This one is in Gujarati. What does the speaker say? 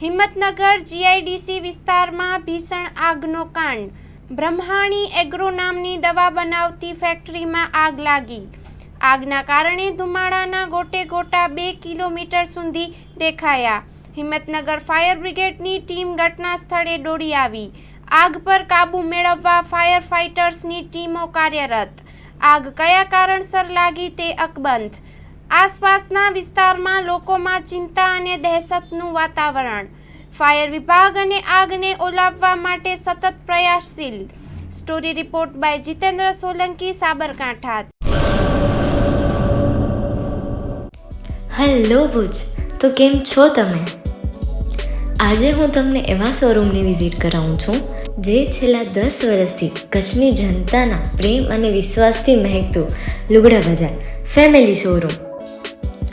હિંમતનગર જીઆઈડીસી વિસ્તારમાં ભીષણ આગનો કાંડ. બ્રહ્માણી એગ્રો નામની દવા બનાવતી ફેક્ટરીમાં આગ લાગી. આગના કારણે ધુમાડાના ગોટે ગોટા બે કિલોમીટર સુધી દેખાયા. હિંમતનગર ફાયર બ્રિગેડની ટીમ ઘટના સ્થળે દોડી આવી. આગ પર કાબૂ મેળવવા ફાયર ફાઇટર્સની ટીમો કાર્યરત. આગ કયા કારણસર લાગી તે અકબંધ. આસપાસના વિસ્તારમાં લોકોમાં ચિંતા અને દહેશતનું વાતાવરણ. ફાયર વિભાગ અને આગને ઓલાવવા માટે સતત પ્રયાસશીલ. Story report by Jitendra Solanki, Sabarkantha. Hello Bhuj, તો કેમ છો તમે? આજે હું તમને એવા શોરૂમની વિઝિટ કરાવું છું, જે છેલ્લા દસ વર્ષથી કચ્છની જનતાના પ્રેમ અને વિશ્વાસથી મહેકતું લુગડા બજાર, ફેમિલી શોરૂમ.